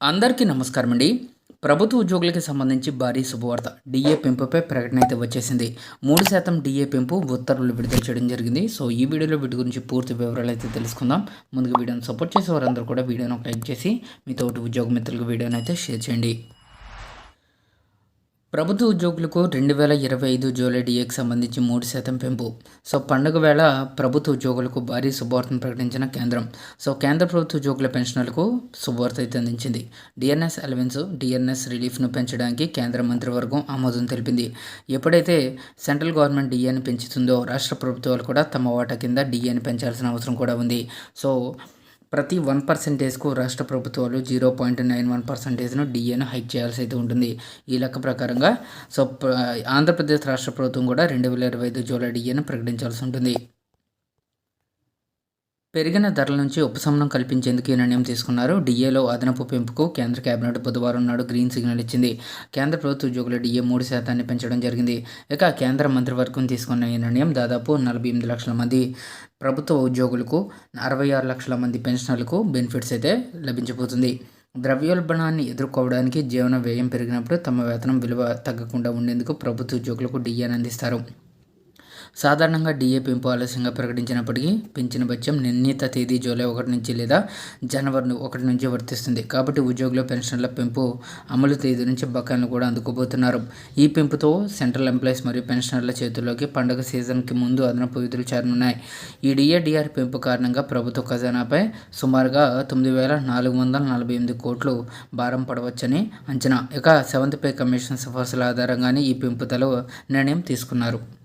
అందరికీ నమస్కారం అండి. ప్రభుత్వ ఉద్యోగులకి సంబంధించి భారీ శుభవార్త. డిఏ పెంపుపై ప్రకటన అయితే వచ్చేసింది. మూడు శాతం డిఏ పెంపు ఉత్తర్వులు విడుదల చేయడం జరిగింది. సో ఈ వీడియోలో వీటి గురించి పూర్తి వివరాలు అయితే తెలుసుకుందాం. ముందుగా వీడియోని సపోర్ట్ చేసే వారందరూ కూడా వీడియోని ఒక లైక్ చేసి మీ తోటి ఉద్యోగ మిత్రులకు వీడియోని అయితే షేర్ చేయండి. ప్రభుత్వ ఉద్యోగులకు రెండు వేల ఇరవై ఐదు జూలై డిఏకి సంబంధించి మూడు శాతం పెంపు. సో పండుగ వేళ ప్రభుత్వ ఉద్యోగులకు భారీ శుభవార్తను ప్రకటించిన కేంద్రం. సో కేంద్ర ప్రభుత్వ ఉద్యోగుల పెన్షన్లకు శుభవార్త అయితే అందించింది. డిఎన్ఎస్ అలవెన్స్ డిఎన్ఎస్ రిలీఫ్ను పెంచడానికి కేంద్ర మంత్రివర్గం ఆమోదం తెలిపింది. ఎప్పుడైతే సెంట్రల్ గవర్నమెంట్ డిఏని పెంచుతుందో రాష్ట్ర ప్రభుత్వాలు కూడా తమ వాటా కింద డిఏని పెంచాల్సిన అవసరం కూడా ఉంది. సో ప్రతి వన్ పర్సెంటేజ్కు రాష్ట్ర ప్రభుత్వాలు జీరో పాయింట్ నైన్ వన్ పర్సెంటేజ్ను డిఏను హైక్ చేయాల్సి అయితే ఉంటుంది. ఈ లెక్క ప్రకారంగా సో ఆంధ్రప్రదేశ్ రాష్ట్ర ప్రభుత్వం కూడా రెండు వేల ఇరవై ఐదు జూలై డిఏను ప్రకటించాల్సి ఉంటుంది. పెరిగిన ధరల నుంచి ఉపశమనం కల్పించేందుకు ఈ నిర్ణయం తీసుకున్నారు. డిఏలో అదనపు పెంపుకు కేంద్ర కేబినెట్ బుధవారం నాడు గ్రీన్ సిగ్నల్ ఇచ్చింది. కేంద్ర ప్రభుత్వ ఉద్యోగుల డిఏ మూడు శాతాన్ని పెంచడం జరిగింది. ఇక కేంద్ర మంత్రివర్గం తీసుకున్న ఈ నిర్ణయం దాదాపు నలభై ఎనిమిది లక్షల మంది ప్రభుత్వ ఉద్యోగులకు అరవై ఆరు లక్షల మంది పెన్షనర్లకు బెనిఫిట్స్ అయితే లభించబోతుంది. ద్రవ్యోల్బణాన్ని ఎదుర్కోవడానికి జీవన వ్యయం పెరిగినప్పుడు తమ వేతనం విలువ తగ్గకుండా ఉండేందుకు ప్రభుత్వ ఉద్యోగులకు డిఏని అందిస్తారు సాధారణంగా డిఏ పెంపు ఆలస్యంగా ప్రకటించినప్పటికీ పెంచిన బత్యం నిర్ణీత తేదీ జూలై ఒకటి నుంచి లేదా జనవరి ఒకటి నుంచి వర్తిస్తుంది. కాబట్టి ఉద్యోగుల పెన్షన్ల పెంపు అమలు తేదీ నుంచి బకాయిలు కూడా అందుకోబోతున్నారు. ఈ పెంపుతో సెంట్రల్ ఎంప్లాయీస్ మరియు పెన్షనర్ల చేతుల్లోకి పండుగ సీజన్కి ముందు అదనపు విధులు చేరనున్నాయి. ఈ డిఏ డిఆర్ పెంపు కారణంగా ప్రభుత్వ ఖజానాపై సుమారుగా తొమ్మిది వేల నాలుగు వందల నలభై ఎనిమిది కోట్లు భారం పడవచ్చని అంచనా. ఇక సెవెంత్ పే కమిషన్ సిఫార్సుల ఆధారంగానే ఈ పెంపుదల నిర్ణయం తీసుకున్నారు.